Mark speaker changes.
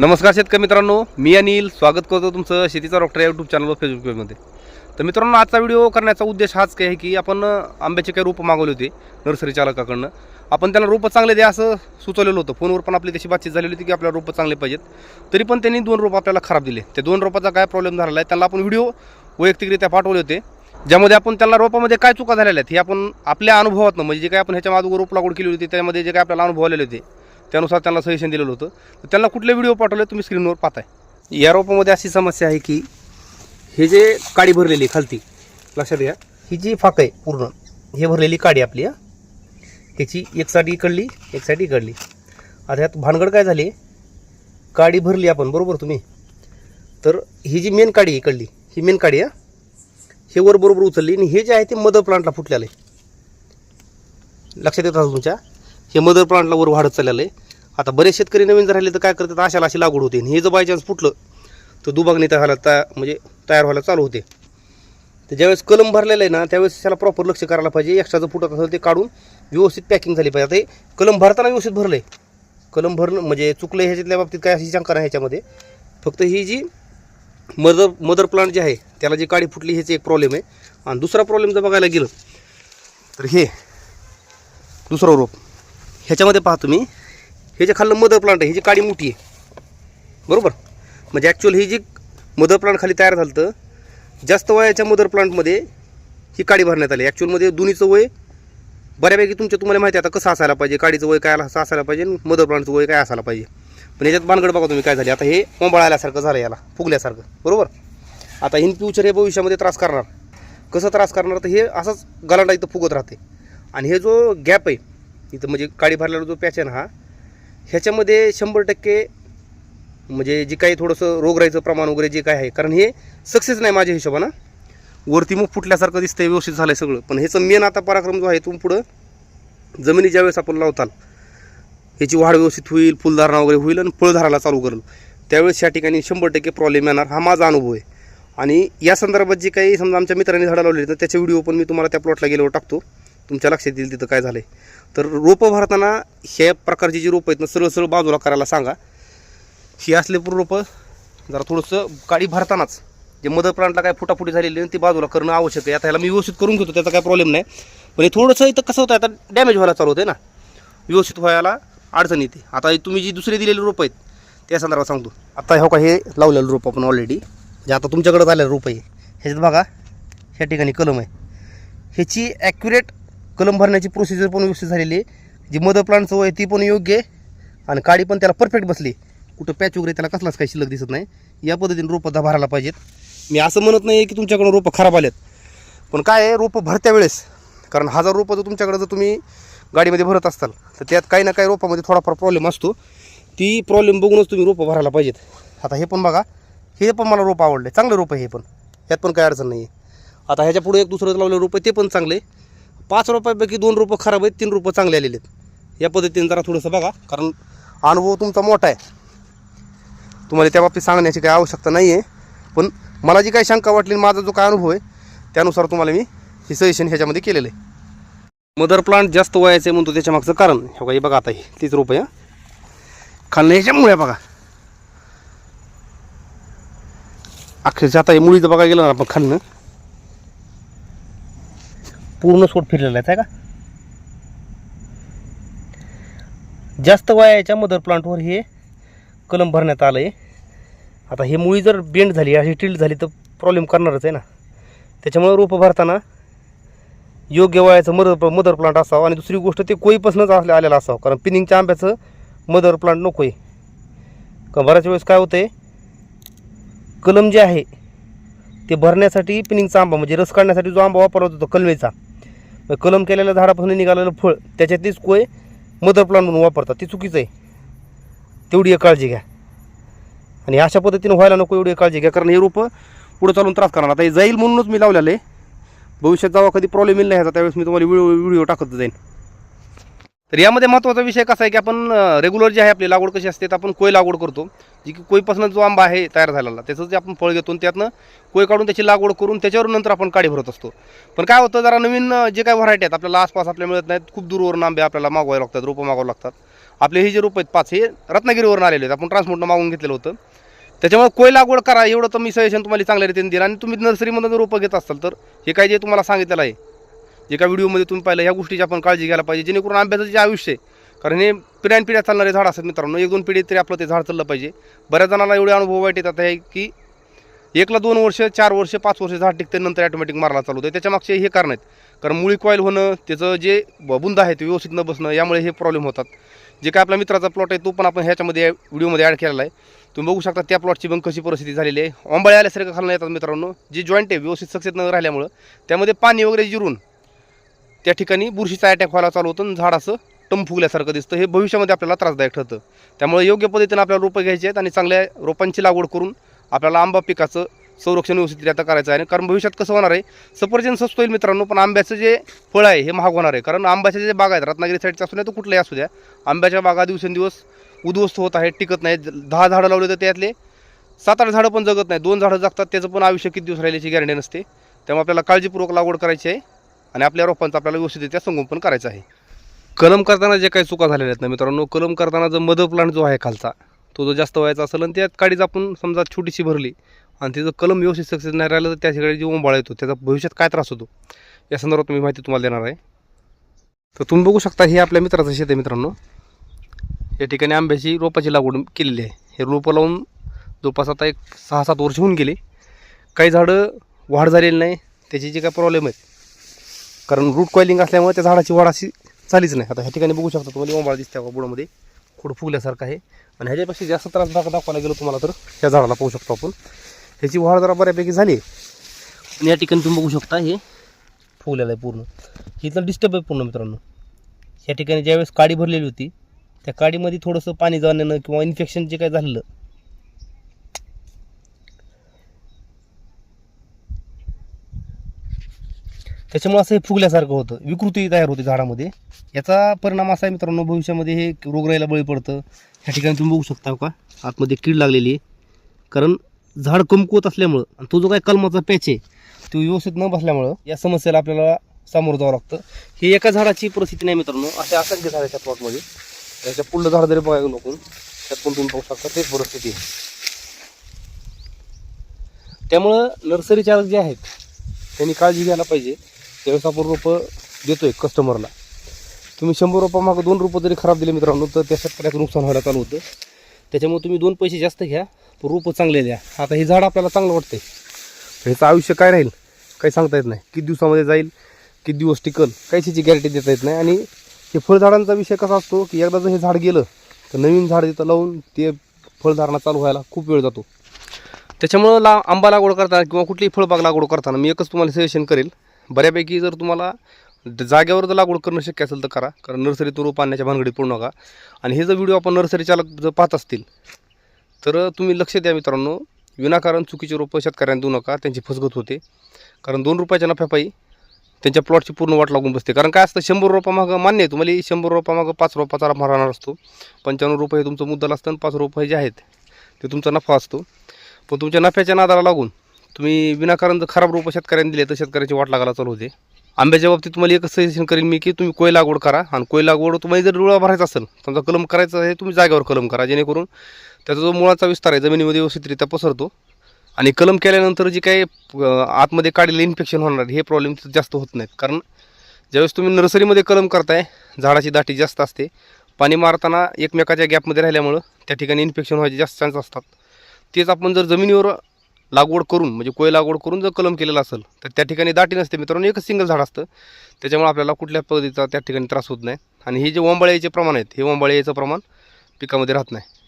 Speaker 1: नमस्कार शेतकरी मित्रांनो मी अनिल. स्वागत करतो तुमचं शेतीचा डॉक्टर या यूट्यूब चॅनलवर फेसबुक पेजमध्ये तर मित्रांनो आजचा व्हिडिओ करण्याचा उद्देश हाच काय आहे की आपण आंब्याचे काही रोपं मागवले होते नर्सरी चालकाकडनं. आपण त्यांना रोपं चांगले द्या असं सुचवलेलं होतं. फोनवर पण आपली तशी बातचीत झालेली होती की आपल्याला रोपं चांगले पाहिजेत. तरी पण त्यांनी दोन रोपं आपल्याला खराब दिले. ते दोन रोपाचा काय प्रॉब्लेम झालेला आहे त्यांना आपण व्हिडिओ वैयक्तिकरित्या पाठवले होते. ज्यामध्ये आपण त्यांना रोपामध्ये काय चुका झालेल्या आहेत हे आपण आपल्या अनुभवातनं म्हणजे जे काय आपण ह्याच्या मागोर रोप लागवड केली होती त्यामध्ये जे काय आपल्याला अनुभव आलेले होते त्यानुसार त्यांना सजेशन दिलेलं होतं. तर त्यांना कुठले व्हिडिओ पाठवले तुम्ही स्क्रीनवर पाहताय. या रोपामध्ये अशी समस्या आहे की हे जे काडी भरलेली आहे खालती लक्षात घ्या ही जी फाक आहे पूर्ण हे भरलेली काडी आपली हा. ह्याची एक साईड इकडली एक साईड इकडली. आता ह्यात भानगड काय झाली? काडी भरली आपण बरोबर तुम्ही? तर ही जी मेन काडी इकडली ही मेन काडी आहे हे वर बरोबर उचलली आणि हे जे आहे ते मदर प्लांटला फुटलेलं आहे. लक्षात येतं तुमच्या? हे मदर प्लांटला वर वाढत चाललेलं आहे. आता बरेच शेतकरी नवीन जर राहिले तर काय करतात? अशाला अशी लागवड होते. आणि हे जर बाय चान्स फुटलं तर दुबागणी तयार झाला तया म्हणजे तयार व्हायला चालू होते. तर ज्यावेळेस कलम भरलेलं आहे ना त्यावेळेस त्याला प्रॉपर लक्ष करायला पाहिजे. एक्स्ट्रा जर फुटत असेल ते काढून व्यवस्थित पॅकिंग झाली पाहिजे. आता हे कलम भरताना व्यवस्थित भरलं आहे कलम भरणं म्हणजे चुकलं ह्याच्यातल्या बाबतीत काय अशी शंका नाही ह्याच्यामध्ये. फक्त ही जी मदर मदर प्लांट जे आहे त्याला जी काडी फुटली ह्याची एक प्रॉब्लेम आहे. आणि दुसरा प्रॉब्लेम जर बघायला गेलं तर हे दुसरं रोप. ह्याच्यामध्ये पाहा तुम्ही. हे जे खाल्लं मदर प्लांट आहे ही जी काडी मोठी आहे. बरोबर? म्हणजे ॲक्च्युअल ही जी मदर प्लांट खाली तयार झालं तर जास्त वयाच्या मदर प्लांटमध्ये ही काडी भरण्यात आली. ॲक्च्युअलमध्ये दोन्हीचं वय बऱ्यापैकी तुमच्या तुम्हाला माहिती आहे आता कसं असायला पाहिजे काडीचं वय काय असं असायला पाहिजे आणि मदर प्लांटचं वय काय असायला पाहिजे. पण याच्यात बानगड बघा तुम्ही काय झाले. आता हे मोंबाळ आल्यासारखं झालं याला फुगल्यासारखं. बरोबर? आता इन फ्युचर हे भविष्यामध्ये त्रास करणार. कसं त्रास करणार? तर हे असंच गलांडा इथं फुगत राहते. आणि हे जो गॅप आहे इथं म्हणजे काडी भरलेला जो पॅच आहे ना हा ह्याच्यामध्ये शंभर टक्के म्हणजे जे काही थोडंसं रोगराईचं प्रमाण वगैरे जे काय आहे कारण हे सक्सेस नाही माझ्या हिशोबानं. वरती मग फुटल्यासारखं दिसतंय व्यवस्थित झालं आहे सगळं. पण ह्याचं मेन आता पराक्रम जो आहे तो पुढं जमिनी ज्यावेळेस आपण लावताल ह्याची वाढ व्यवस्थित होईल फुलधारणा वगैरे होईल आणि फळधाराला चालू करेल. त्यावेळेस या ठिकाणी शंभर टक्के प्रॉब्लेम येणार हा माझा अनुभव आहे. आणि या संदर्भात जे काही समजा आमच्या मित्रांनी झाडं लावलेली तर त्याचे व्हिडिओ पण मी तुम्हाला त्या प्लॉटला गेल्यावर टाकतो. तुमच्या लक्षात येईल तिथं काय झालं आहे तर रोपं भरताना ह्या प्रकारची जी रोपं आहेत ना सरळ सरळ बाजूला करायला सांगा. ही असले पण रोपं जरा थोडंसं काळी भरतानाच जे मदर प्लांटला काय फुटाफुटी झालेली आहे ती बाजूला करणं आवश्यक आहे. आता ह्याला मी व्यवस्थित करून घेतो त्याचा काय प्रॉब्लेम नाही. पण हे थोडंसं इथं कसं होतं आता डॅमेज व्हायला चालू होते ना. व्यवस्थित व्हायला अडचण येते. आता तुम्ही जी दुसरी दिलेली रोपं आहेत त्या संदर्भात सांगतो. आता हो का हे लावलेलं रोप आपण ऑलरेडी जे आता तुमच्याकडं आलेलं रोप आहे ह्याच्यात बघा ह्या ठिकाणी कलम आहे. ह्याची ॲक्युरेट कलम भरण्याची प्रोसिजर पण व्यवस्थित झालेली आहे. जी मदर प्लांटचं वय ती पण योग्य आहे. आणि काडी पण त्याला परफेक्ट बसली कुठं पॅच वगैरे त्याला कसलाच काही शिल्लक दिसत नाही. या पद्धतीने रोपं दा भरायला पाहिजेत. मी असं म्हणत नाही की तुमच्याकडून रोपं खराब आलेत पण काय आहे रोपं भरत्या वेळेस. कारण हजार रोपं जर तुमच्याकडे जर तुम्ही गाडीमध्ये भरत असाल तर त्यात काही ना काही रोपामध्ये थोडाफार प्रॉब्लेम असतो. ती प्रॉब्लेम बघूनच तुम्ही रोपं भरायला पाहिजेत. आता हे पण बघा. हे पण मला रोपं आवडले. चांगले रोपं हे पण. यात पण काही अडचण नाही आहे आता ह्याच्या पुढे एक दुसरं लावलं रोपं ते पण चांगले पाच रुपयापैकी दोन रुपये खराब आहेत तीन रुपये चांगले आलेले आहेत. या पद्धतीने जरा थोडंसं बघा कारण अनुभव तुमचा मोठा आहे. तुम्हाला त्या बाबतीत सांगण्याची काही आवश्यकता नाही आहे पण मला जी काही शंका वाटली आणि माझा जो काय अनुभव आहे त्यानुसार तुम्हाला मी हे सजेशन ह्याच्यामध्ये केलेलं आहे. मदर प्लांट जास्त वयाचे म्हणतो त्याच्यामागचं कारण. हे बघा हे बघा आता हे तीच रुपये खाल्लं ह्याच्यामुळे बघा. अक्षरशः आता हे मुळीचं बघा गेलं ना आपण खाल्लं पूर्ण सोट फिरलेला आहे का? जास्त वयाच्या मदर प्लांटवर हे कलम भरण्यात आलं आहे आता हे मुळी जर बेंड झाली अशी टिल्ट झाली तर प्रॉब्लेम करणारच आहे ना. त्याच्यामुळे रोपं भरताना योग्य वयाचं मदर मदर प्लांट असावं आणि दुसरी गोष्ट ते कोईपासूनच असले आलेलं असावं. कारण पिनिंगच्या आंब्याचं मदर प्लांट नको आहे का बऱ्याच वेळेस काय होतं आहे कलम जे आहे ते भरण्यासाठी पिनिंगचा आंबा म्हणजे रस काढण्यासाठी जो आंबा वापरला होता तो कलमेचा कलम केलेल्या झाडापासून निघालेलं फळ त्याच्यातलीच कोय मदर प्लांट म्हणून वापरतात. ते चुकीचं आहे. तेवढी एक काळजी घ्या. आणि अशा पद्धतीनं व्हायला नको एवढी काळजी घ्या कारण हे रोपं पुढे चालून त्रास करणार. आता हे जाईल म्हणूनच मी लावलेलं आहे. भविष्यात जावा कधी प्रॉब्लेम येईल नाही ह्याचा त्यावेळेस मी तुम्हाला व्हिडिओ व्हिडिओ टाकत जाईन. तर यामध्ये महत्त्वाचा विषय कसा आहे की आपण रेग्युलर जे आहे आपली लागवड कशी असते तर आपण कोय लागवड करतो जी की कोयपासून जो आंबा आहे तयार झालेला त्याचं जे आपण फळ घेतो आणि त्यातनं कोय काढून त्याची लागवड करून त्याच्यावर नंतर आपण काडी भरत असतो. पण काय होतं जरा नवीन जे काही व्हरायटी आहेत आपल्याला आसपास आपल्याला मिळत नाहीत खूप दूरवरून आंबे आपल्याला मागवावे लागतात रोपं मागवावं लागतात. आपले हे जे रोप आहेत पाच हे रत्नागिरीवरून आलेले आहेत आपण ट्रान्सपोर्टनं मागून घेतलेलं होतं. त्याच्यामुळे कोय लागवड करा एवढं तर मी सजेशन तुम्हाला चांगल्या रीतीने देईन आणि तुम्ही नर्सरीमधून जर रोपं घेत असाल तर हे काय जे तुम्हाला सांगितलेलं आहे जे व्हिडिओमध्ये तुम्ही पाहिलं ह्या गोष्टीची आपण काळजी घ्यायला पाहिजे जेणेकरून आंब्याचं जे आयुष्य आहे कारण हे पिढ्यान पिढ्या चालणारे झाड असतात मित्रांनो. एक दोन पिढी तरी आपलं ते झाड चाललं पाहिजे. बऱ्याच जणांना एवढे अनुभव वाईट येतात आहे की एकला दोन वर्ष चार वर्ष पाच वर्ष झाड टिकते नंतर ॲटोमॅटिक मारला चालू होतं. त्याच्या मागचे हे कारण आहेत. कारण मुळी कॉईल होणं त्याचं जे ब- बुंद आहे ते व्यवस्थित न बसणं यामुळे हे प्रॉब्लेम होतात. जे काय आपला मित्राचा प्लॉट आहे तो पण आपण ह्याच्यामध्ये व्हिडिओमध्ये ॲड केलेला आहे. तुम्ही बघू शकता त्या प्लॉटची पण कशी परिस्थिती झालेली आहे. ओंबाळे आल्यासारखं खालणं येतात मित्रांनो. जे जॉईंट आहे व्यवस्थित सक्सेस न राहिल्यामुळं त्यामध्ये पाणी वगैरे जिरून त्या ठिकाणी बुरशीचा अटॅक व्हायला चालू होतं आणि झाड असं टम फुगल्यासारखं दिसतं. हे भविष्यामध्ये आपल्याला त्रासदायक ठरतं. त्यामुळे योग्य पद्धतीनं आपल्याला रोपं घ्यायची आहेत आणि चांगल्या रोपांची लागवड करून आपल्याला आंबा पिकाचं संरक्षण व्यवस्थितरित्या करायचं आहे. कारण भविष्यात कसं होणार आहे? सफरचंद स्वस्त होईल मित्रांनो पण आंब्याचं जे फळ आहे हे महाग होणार आहे. कारण आंब्याचे जे बाग आहेत रत्नागिरी साईडचे असू द्या तर कुठलाही असू द्या आंब्याच्या बागा दिवसेंदिवस उद्ध्वस्त होत आहेत टिकत नाहीत. दहा झाडं लावले तर त्यातले सात आठ झाडं पण जगत नाही दोन झाडं जगतात त्याचं पण आयुष्य किती दिवस राहिल्याची गॅरंटी नसते. त्यामुळे आपल्याला काळजीपूर्वक लागवड करायची आहे. आणि आपल्या रोपांचं आपल्याला व्यवस्थितरित्या संगोपन करायचं आहे. कलम करताना जे काही चुका झालेल्या आहेत ना मित्रांनो कलम करताना जो मदर प्लांट जो आहे खालचा तो जर जास्त व्हायचा असेल आणि त्यात काडीच आपण समजा छोटीशी भरली आणि तिचं कलम व्यवस्थित सक्सेस नाही राहिलं तर त्या ठिकाणी जे ओंबाळा येतो त्याचा भविष्यात काय त्रास होतो? या संदर्भात मी माहिती तुम्हाला देणार आहे. तर तुम्ही बघू शकता हे आपल्या मित्राचं शेत आहे मित्रांनो. या ठिकाणी आंब्याची रोपाची लागवड केलेली आहे. हे रोपं लावून जवळपास आता एक सहा सात वर्ष होऊन गेले. काही झाडं वाढ झालेली नाही. त्याचे जे काही प्रॉब्लेम आहेत कारण रूट कॉइलिंग असल्यामुळे त्या झाडाची वाढ अशी चालीच नाही. आता ह्या ठिकाणी बघू शकता तुम्हाला ओंबाळा दिसते बुडामध्ये. खोड फुगल्यासारखं आहे. आणि ह्याच्यापेक्षा जास्त त्रास दाखवायला गेलो तुम्हाला तर ह्या झाडाला पाहू शकतो आपण. ह्याची वाढ जरा बऱ्यापैकी झाली आणि या ठिकाणी तुम्ही बघू शकता हे फुगलेलं आहे पूर्ण. हे तर डिस्टर्ब आहे पूर्ण मित्रांनो. या ठिकाणी ज्यावेळेस काडी भरलेली होती त्या काडीमध्ये थोडंसं पाणी जाण्यानं किंवा इन्फेक्शन जे काय झालेलं त्याच्यामुळे असं हे फुगल्यासारखं होतं. विकृती तयार होते झाडामध्ये. याचा परिणाम असा आहे मित्रांनो भविष्यामध्ये हे रोगराईला बळी पडतं. ह्या ठिकाणी तुम्ही बघू शकता का? आतमध्ये कीड लागलेली आहे. कारण झाड कमकुवत असल्यामुळं आणि तो जो काही कलमाचा पॅच आहे तो व्यवस्थित न बसल्यामुळं या समस्येला आपल्याला सामोरं जावं लागतं. हे एका झाडाची परिस्थिती नाही मित्रांनो. अशा असंख्य झाड त्या प्लॉटमध्ये. याच्या पुढलं झाड जरी बघायला नको त्यात पण तुम्ही पाहू शकता तेच परिस्थिती आहे. त्यामुळं नर्सरी चालक जे आहेत त्यांनी काळजी घ्यायला पाहिजे. त्यावेळेस आपण रोपं देतो आहे कस्टमरला तुम्ही शंभर रुपया मागं दोन रुपये जरी खराब दिले मित्रांनो तर त्या शेतकऱ्याचं नुकसान व्हायला चालू होतं. त्याच्यामुळे तुम्ही दोन पैसे जास्त घ्या पण रोपं चांगले द्या. आता हे झाड आपल्याला चांगलं वाटतंय. आहे ह्याचं आयुष्य काय राहील? काही सांगता येत नाही. किती दिवसामध्ये जाईल? किती दिवस टिकल? काहीच याची गॅरंटी देता येत नाही. आणि हे फळझाडांचा विषय कसा असतो की एकदा जर हे झाड गेलं तर नवीन झाड तिथं लावून ते फळधारणा चालू व्हायला खूप वेळ जातो. त्याच्यामुळं ला आंबा लागवड करताना किंवा कुठलीही फळबाग लागवड करताना मी एकच तुम्हाला सजेशन करेल. बऱ्यापैकी जर तुम्हाला जागेवर जर लागवड करणं शक्य असेल तर करा. कारण नर्सरीतून रोप आणण्याच्या भानगडीत पडू नका. आणि हे जर व्हिडिओ आपण नर्सरी जर पाहत असतील तर तुम्ही लक्ष द्या मित्रांनो. विनाकारण चुकीचे रोपं शेतकऱ्यांना देऊ नका. त्यांची फसगत होते. कारण दोन रुपयाच्या नफ्यापायी त्यांच्या प्लॉटची पूर्ण वाट लागून बसते. कारण काय असतं शंभर रुपयामागं मान्य आहे तुम्हाला. शंभर रुपयामागं पाच रुपयाचा चारा राहणार असतो. पंच्याण्णव रुपये हे तुमचं मुद्दल असतं आणि पाच रुपये जे आहेत ते तुमचा नफा असतो. पण तुमच्या नफ्याच्या नादाला लागून तुम्ही विनाकारण जर खराब रोपं शेतकऱ्यांनी दिले तर शेतकऱ्याची वाट लागायला चालू होते. आंब्याच्या बाबतीत तुम्हाला एकच सजेशन करेन मी की तुम्ही कोय लागवड करा आणि कोय लागवड तुम्हाला जर रुळा भरायचा असेल समजा कलम करायचं आहे तुम्ही जागेवर कलम करा जेणेकरून त्याचा जो मुळाचा विस्तार आहे जमिनीमध्ये व्यवस्थितरित्या पसरतो. आणि कलम केल्यानंतर जी काही आतमध्ये काढलेलं इन्फेक्शन होणार हे प्रॉब्लेम जास्त होत नाहीत. कारण ज्यावेळेस तुम्ही नर्सरीमध्ये कलम करताय झाडाची दाटी जास्त असते. पाणी मारताना एकमेकाच्या गॅपमध्ये राहिल्यामुळं त्या ठिकाणी इन्फेक्शन व्हायचे जास्त चान्स असतात. तेच आपण जर जमिनीवर लागवड करून म्हणजे कोय लागवड करून जर कलम केलेला असेल तर त्या ठिकाणी दाटी नसते. मित्रांनो एकच सिंगल झाड असतं. त्याच्यामुळे आपल्याला कुठल्या पद्धतीचा त्या ठिकाणी त्रास होत नाही. आणि हे जे ओंबाळे प्रमाण आहेत हे ओंबाळे प्रमाण पिकामध्ये राहत नाही.